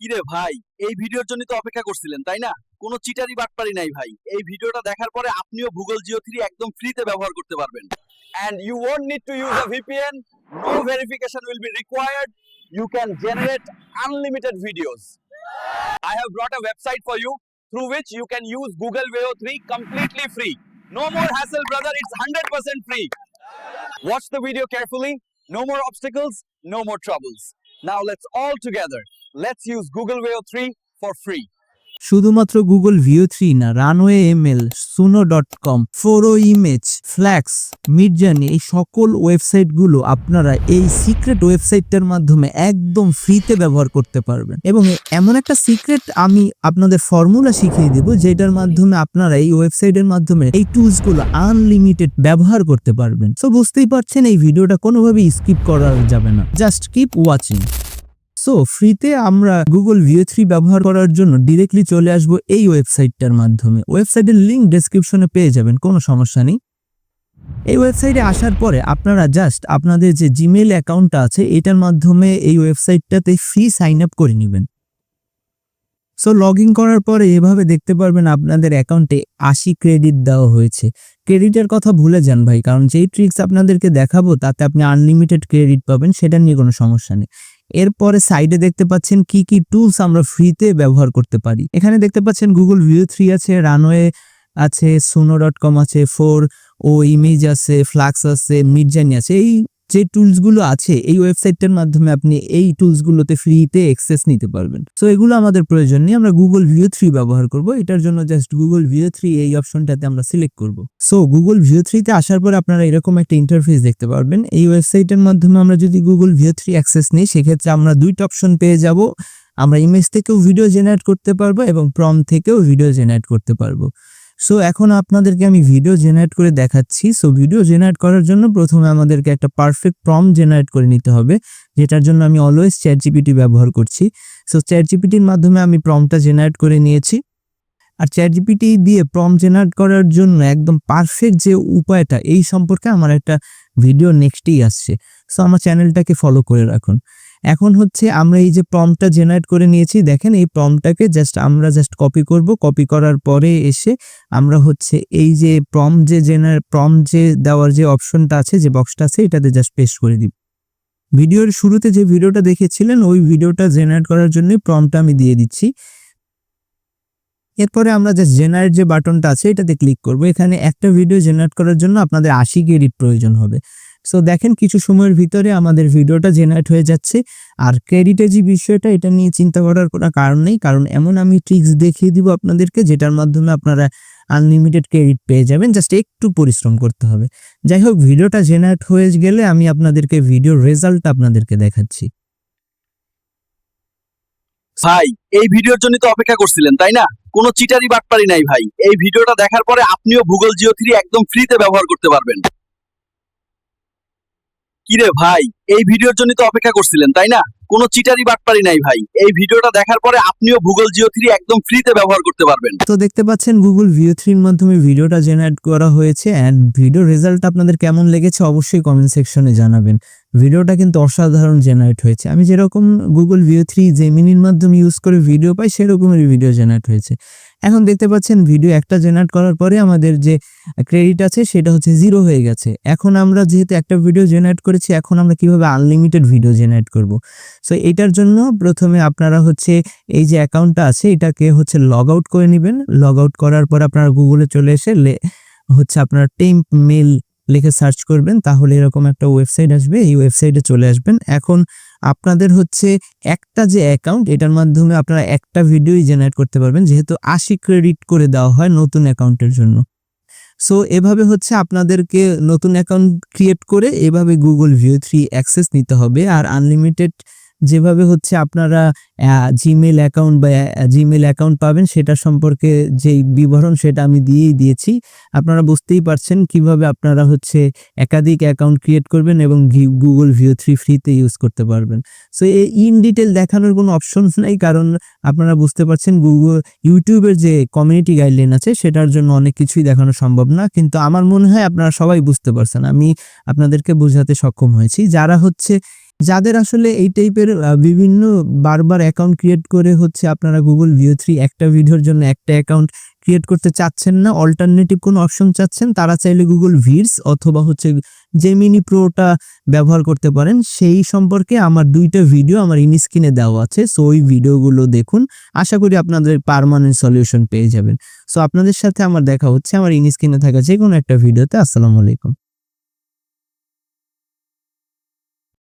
কিরে ভাই এই ভিডিওর জন্য তো অপেক্ষা করছিলেন তাই না কোনো চিটারি বাটপারি নাই ভাই এই ভিডিওটা দেখার পরে আপনিও গুগল জিও থ্রি একদম ফ্রিতে ব্যবহার করতে পারবেন and you won't need to use a VPN no verification will be required you can generate unlimited videos I have brought a website for you through which you can use Google Veo 3 completely free no more hassle brother it's 100% free watch the video carefully no more obstacles no more troubles now let's all together let's use Google Veo 3 for free. শুধুমাত্র Google Veo three না Runway ML Suno dot com ফোরো image Flux Midjourney এই সকল ওয়েবসাইটগুলো আপনারা এই secret ওয়েবসাইটটার মাধ্যমে একদম ফ্রিতে ব্যবহার করতে পারবেন। এবং এমন একটা সিক্রেট আমি আপনাদের ফর্মুলা শিখিয়ে দেব, যেটার মাধ্যমে আপনারা এই ওয়েবসাইটের মাধ্যমে এই টুলসগুলো আনলিমিটেড ব্যবহার করতে পারবেন। সো বুঝতেই পারছেন, এই ভিডিওটা কোনোভাবেই স্কিপ করা যাবে না। জাস্ট কিপ ওয়াচিং সো ফ্রিতে আমরা গুগল ভিও থ্রি ব্যবহার করার জন্য ডিরেক্টলি চলে আসব এই ওয়েবসাইটটার মাধ্যমে। ওয়েবসাইটের লিঙ্ক ডেসক্রিপশনে পেয়ে যাবেন, কোনো সমস্যা নেই। এই ওয়েবসাইটে আসার পরে আপনারা জাস্ট আপনাদের যে জিমেল অ্যাকাউন্টটা আছে, এটার মাধ্যমে এই ওয়েবসাইটটাতে ফ্রি সাইন আপ করে নেবেন। সো লগ ইন করার পরে এভাবে দেখতে পারবেন আপনাদের অ্যাকাউন্টে আশি ক্রেডিট দেওয়া হয়েছে। ক্রেডিটের কথা ভুলে যান ভাই, কারণ যেই ট্রিক্স আপনাদেরকে দেখাবো, তাতে আপনি আনলিমিটেড ক্রেডিট পাবেন, সেটা নিয়ে কোনো সমস্যা নেই। এরপরে সাইডে দেখতে পাচ্ছেন কি কি টুলস আমরা ফ্রিতে ব্যবহার করতে পারি। এখানে দেখতে পাচ্ছেন গুগল ভিউ থ্রি আছে রানওয়ে আছে সোনো ডট কম আছে ফোর ও ইমেজ আছে ফ্লাক্স আছে মিডজানি আছে। এই যে টুলসগুলো আছে, এই ওয়েবসাইটটার মাধ্যমে আপনি এই টুলসগুলোতে ফ্রিতে অ্যাক্সেস নিতে পারবেন। সো এগুলো আমাদের প্রয়োজন নেই, আমরা গুগল ভিউ থ্রি ব্যবহার করব। এটার জন্য জাস্ট গুগল ভিউ থ্রি এই অপশনটাতে আমরা সিলেক্ট করব। সো গুগল ভিউ থ্রিতে আসার পর আপনারা এরকম একটা ইন্টারফেস দেখতে পারবেন। এই ওয়েবসাইটের মাধ্যমে আমরা যদি গুগল ভিউ থ্রি অ্যাক্সেস নিই, সেক্ষেত্রে আমরা দুইটা অপশন পেয়ে যাব। আমরা ইমেজ থেকেও ভিডিও জেনারেট করতে পারব এবং প্রম থেকেও ভিডিও জেনারেট করতে পারব। সো এখন আপনাদেরকে আমি ভিডিও জেনারেট করে দেখাচ্ছি। সো ভিডিও জেনারেট করার জন্য প্রথমে আমাদেরকে একটা পারফেক্ট প্রম জেনারেট করে নিতে হবে, যেটার জন্য আমি অলওয়েজ চ্যাট জিপিটি ব্যবহার করছি। সো চ্যাট জিপিটির মাধ্যমে আমি প্রমটা জেনারেট করে নিয়েছি। আর চ্যাট জিপিটি দিয়ে প্রম জেনারেট করার জন্য একদম পারফেক্ট যে উপায়টা, এই সম্পর্কে আমার একটা ভিডিও নেক্সটেই আসছে। সো আমার চ্যানেলটাকে ফলো করে রাখুন। এখন হচ্ছে আমরা এই যে প্রমটা জেনারেট করে নিয়েছি, দেখেন এই প্রমটাকে জাস্ট আমরা জাস্ট কপি করব কপি করার পরে এসে আমরা হচ্ছে এই যে প্রম যে জেনার প্রম যে দেওয়ার যে অপশনটা আছে, যে বক্সটা আছে, এটাতে জাস্ট পেস্ট করে দিব। ভিডিওর শুরুতে যে ভিডিওটা দেখেছিলেন, ওই ভিডিওটা জেনারেট করার জন্য প্রমটা আমি দিয়ে দিচ্ছি। এরপরে আমরা জাস্ট জেনারেট যে বাটনটা আছে, এটাতে ক্লিক করব। এখানে একটা ভিডিও জেনারেট করার জন্য আপনাদের আশি ক্রেডিট প্রয়োজন হবে। সো দেখেন কিছু সময়ের ভিতরে আমাদের ভিডিওটা জেনারেট হয়ে যাচ্ছে। আর ক্রেডিটের যে বিষয়টা, এটা নিয়ে চিন্তা করার কোনো কারণ নেই। কারণ এমন আমি ট্রিক্স দেখিয়ে দিব আপনাদেরকে, যেটার মাধ্যমে আপনারা আনলিমিটেড ক্রেডিট পেয়ে যাবেন। জাস্ট একটু পরিশ্রম করতে হবে। যাই হোক, ভিডিওটা জেনারেট হয়ে গেলে আমি আপনাদেরকে ভিডিওর রেজাল্ট আপনাদেরকে দেখাচ্ছি। ভাই, এই ভিডিওর জন্য তো অপেক্ষা করছিলেন, তাই না? কোনো চিটারি বাটপারি নাই ভাই। এই ভিডিওটা দেখার পরে আপনিও গুগল জিও থ্রি একদম ফ্রিতে ব্যবহার করতে পারবেন। কিরে ভাই, এই ভিডিওর জন্য তো অপেক্ষা করছিলেন, তাই না? কোনো চিটারি বাটপারি নাই ভাই। এই ভিডিওটা দেখার পরে আপনিও গুগল জিও থ্রি একদম ফ্রিতে ব্যবহার করতে পারবেন। তো দেখতে পাচ্ছেন গুগল ভিও থ্রির মাধ্যমে ভিডিওটা জেনারেট করা হয়েছে অ্যান্ড ভিডিও রেজাল্ট আপনাদের কেমন লেগেছে অবশ্যই কমেন্ট সেকশনে জানাবেন। ভিডিওটা কিন্তু অসাধারণ জেনারেট হয়েছে। আমি যেরকম গুগল ভিও থ্রি জেমিনির মাধ্যমে ইউজ করে ভিডিও পাই, সেরকমেরই ভিডিও জেনারেট হয়েছে। এখন দেখতে পাচ্ছেন ভিডিও একটা জেনারেট করার পরে আমাদের যে ক্রেডিট আছে, সেটা হচ্ছে জিরো হয়ে গেছে। এখন আমরা যেহেতু একটা ভিডিও জেনারেট করেছি, এখন আমরা কীভাবে আনলিমিটেড ভিডিও জেনারেট করব? সো এটার জন্য প্রথমে আপনারা হচ্ছে এই যে অ্যাকাউন্টটা আছে, এটাকে হচ্ছে লগ আউট করে নেবেন। লগ আউট করার পর আপনারা গুগলে চলে এসে হচ্ছে আপনার টেম্প মেল লিখে সার্চ করবেন, তাহলে এরকম একটা ওয়েবসাইট আসবে, এই ওয়েবসাইটে চলে আসবেন। এখন আপনাদের হচ্ছে একটা যে অ্যাকাউন্ট এটার মাধ্যমে আপনারা একটা ভিডিওই জেনারেট করতে পারবেন, যেহেতু আশি ক্রেডিট করে দেওয়া হয় নতুন অ্যাকাউন্টের জন্য। সো এভাবে হচ্ছে আপনাদেরকে নতুন অ্যাকাউন্ট ক্রিয়েট করে এভাবে গুগল ভিউ থ্রি অ্যাক্সেস নিতে হবে, আর আনলিমিটেড যেভাবে হচ্ছে আপনারা জিমেল অ্যাকাউন্ট বা জিমেল অ্যাকাউন্ট পাবেন, সেটা সম্পর্কে যেই বিবরণ সেটা আমি দিয়েই দিয়েছি। আপনারা বুঝতেই পারছেন কীভাবে আপনারা হচ্ছে একাধিক অ্যাকাউন্ট ক্রিয়েট করবেন এবং গুগল ভিউ থ্রি ফ্রিতে ইউজ করতে পারবেন। সো এই ইন ডিটেল দেখানোর কোনো অপশনস নাই, কারণ আপনারা বুঝতে পারছেন গুগল ইউটিউবের যে কমিউনিটি গাইডলাইন আছে, সেটার জন্য অনেক কিছুই দেখানো সম্ভব না। কিন্তু আমার মনে হয় আপনারা সবাই বুঝতে পারছেন। আমি আপনাদেরকে বোঝাতে সক্ষম হয়েছি। যারা হচ্ছে যাদের আসলে এই টাইপের বিভিন্ন বারবার অ্যাকাউন্ট ক্রিয়েট করে হচ্ছে আপনারা গুগল ভিও থ্রি একটা ভিডিওর জন্য একটা অ্যাকাউন্ট ক্রিয়েট করতে চাচ্ছেন না অল্টারনেটিভ কোনো অপশন চাচ্ছেন, তারা চাইলে গুগল ভিডস অথবা হচ্ছে জেমিনি প্রোটা ব্যবহার করতে পারেন। সেই সম্পর্কে আমার দুইটা ভিডিও আমার ইনস্ক্রিনে দেওয়া আছে সো ওই ভিডিওগুলো দেখুন। আশা করি আপনাদের পারমানেন্ট সলিউশন পেয়ে যাবেন। সো আপনাদের সাথে আমার দেখা হচ্ছে, আমার ইনস্ক্রিনে থাকা যে কোনো একটা ভিডিওতে আসসালামু আলাইকুম।